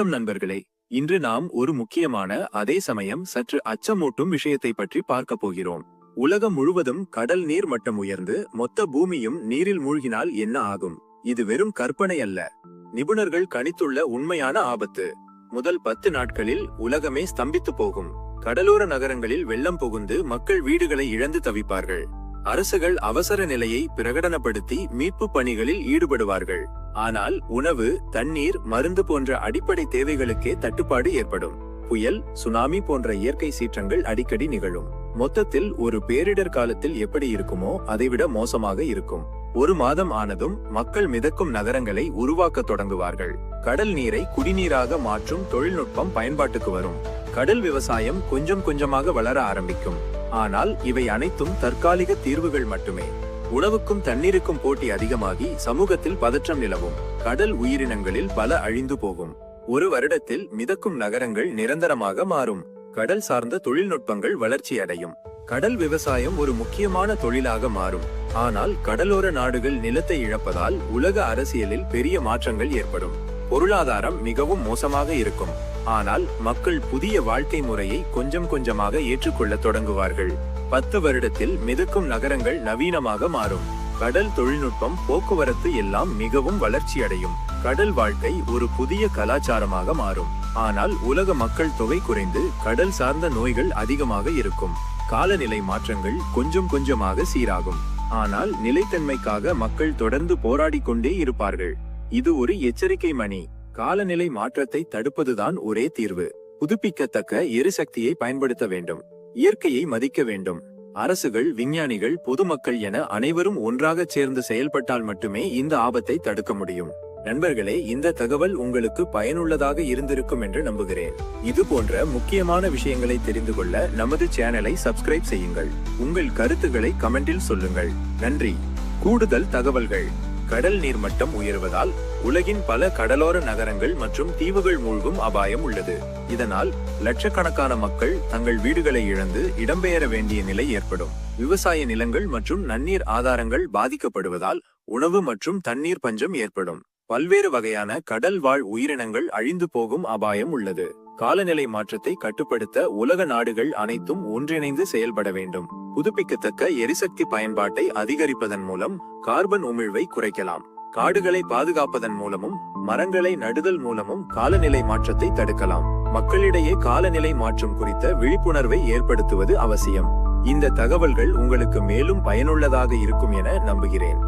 வணக்கம் நண்பர்களே. இன்று நாம் ஒரு முக்கியமான அதே சமயம் சற்று அச்சமூட்டும் விஷயத்தை பற்றி பார்க்க போகிறோம். உலகம் முழுவதும் கடல் நீர் மட்டம் உயர்ந்து மொத்த பூமியும் நீரில் மூழ்கினால் என்ன ஆகும்? இது வெறும் கற்பனை அல்ல. நிபுணர்கள் கணித்துள்ள உண்மையான ஆபத்து. முதல் பத்து நாட்களில் உலகமே ஸ்தம்பித்து போகும். கடலோர நகரங்களில் வெள்ளம் புகுந்து மக்கள் வீடுகளை இழந்து தவிப்பார்கள். அரசுகள் அவசர நிலையை பிரகடனப்படுத்தி மீட்பு பணிகளில் ஈடுபடுவார்கள். ஆனால் உணவு தண்ணீர் மருந்து போன்ற அடிப்படை தேவைகளுக்கே தட்டுப்பாடு ஏற்படும். புயல் சுனாமி போன்ற இயற்கை சீற்றங்கள் அடிக்கடி நிகழும். மொத்தத்தில் ஒரு பேரிடர் காலத்தில் எப்படி இருக்குமோ அதைவிட மோசமாக இருக்கும். ஒரு மாதம் ஆனதும் மக்கள் மிதக்கும் நகரங்களை உருவாக்க தொடங்குவார்கள். கடல் நீரை குடிநீராக மாற்றும் தொழில்நுட்பம் பயன்பாட்டுக்கு வரும். கடல் விவசாயம் கொஞ்சம் கொஞ்சமாக வளர ஆரம்பிக்கும். ஆனால் இவை அனைத்தும் தற்காலிக தீர்வுகள் மட்டுமே. உணவுக்கும் தண்ணீருக்கும் போட்டி அதிகமாகி சமூகத்தில் பதற்றம் நிலவும். கடல் உயிரினங்களில் பல அழிந்து போகும். ஒரு வருடத்தில் மிதக்கும் நகரங்கள் நிரந்தரமாக மாறும். கடல் சார்ந்த தொழில்நுட்பங்கள் வளர்ச்சியடையும் கடல் விவசாயம் ஒரு முக்கியமான தொழிலாக மாறும். ஆனால் கடலோர நாடுகள் நிலத்தை இழப்பதால் உலக அரசியலில் பெரிய மாற்றங்கள் ஏற்படும். பொருளாதாரம் மிகவும் மோசமாக இருக்கும். ஆனால் மக்கள் புதிய வாழ்க்கை முறையை கொஞ்சம் கொஞ்சமாக ஏற்றுக்கொள்ள தொடங்குவார்கள். பத்து வருடத்தில் மிதக்கும் நகரங்கள் நவீனமாக மாறும். கடல் தொழில்நுட்பம் போக்குவரத்து எல்லாம் மிகவும் வளர்ச்சியடையும். கடல் வாழ்க்கை ஒரு புதிய கலாச்சாரமாக மாறும். ஆனால் உலக மக்கள் தொகை குறைந்து கடல் சார்ந்த நோய்கள் அதிகமாக இருக்கும். காலநிலை மாற்றங்கள் கொஞ்சம் கொஞ்சமாக சீராகும். ஆனால் நிலைத்தன்மைக்காக மக்கள் தொடர்ந்து போராடிக் கொண்டே இருப்பார்கள். இது ஒரு எச்சரிக்கை மணி. காலநிலை மாற்றத்தை தடுப்பதுதான் ஒரே தீர்வு. புதுப்பிக்கத்தக்க எரிசக்தியை பயன்படுத்த வேண்டும். இயற்கையை மதிக்க வேண்டும். அரசுகள் விஞ்ஞானிகள் பொதுமக்கள் என அனைவரும் ஒன்றாக சேர்ந்து செயல்பட்டால் மட்டுமே இந்த ஆபத்தை தடுக்க முடியும். நண்பர்களே இந்த தகவல் உங்களுக்கு பயனுள்ளதாக இருந்திருக்கும் என்று நம்புகிறேன். இது போன்ற முக்கியமான விஷயங்களை தெரிந்து கொள்ள நமது சேனலை சப்ஸ்கிரைப் செய்யுங்கள். உங்கள் கருத்துக்களை கமெண்டில் சொல்லுங்கள். நன்றி. கூடுதல் தகவல்கள். கடல் நீர்மட்டம் உயர்வதால் உலகின் பல கடலோர நகரங்கள் மற்றும் தீவுகள் மூழ்கும் அபாயம் உள்ளது. இதனால் லட்சக்கணக்கான மக்கள் தங்கள் வீடுகளை இழந்து இடம்பெயர வேண்டிய நிலை ஏற்படும். விவசாய நிலங்கள் மற்றும் நன்னீர் ஆதாரங்கள் பாதிக்கப்படுவதால் உணவு மற்றும் தண்ணீர் பஞ்சம் ஏற்படும். பல்வேறு வகையான கடல் வாழ் உயிரினங்கள் அழிந்து போகும் அபாயம் உள்ளது. காலநிலை மாற்றத்தை கட்டுப்படுத்த உலக நாடுகள் அனைத்தும் ஒன்றிணைந்து செயல்பட வேண்டும். புதுப்பிக்கத்தக்க எரிசக்தி பயன்பாட்டை அதிகரிப்பதன் மூலம் கார்பன் உமிழ்வை குறைக்கலாம். காடுகளை பாதுகாப்பதன் மூலமும் மரங்களை நடுதல் மூலமும் காலநிலை மாற்றத்தை தடுக்கலாம். மக்களிடையே காலநிலை மாற்றம் குறித்த விழிப்புணர்வை ஏற்படுத்துவது அவசியம். இந்த தகவல்கள் உங்களுக்கு மேலும் பயனுள்ளதாக இருக்கும் என நம்புகிறேன்.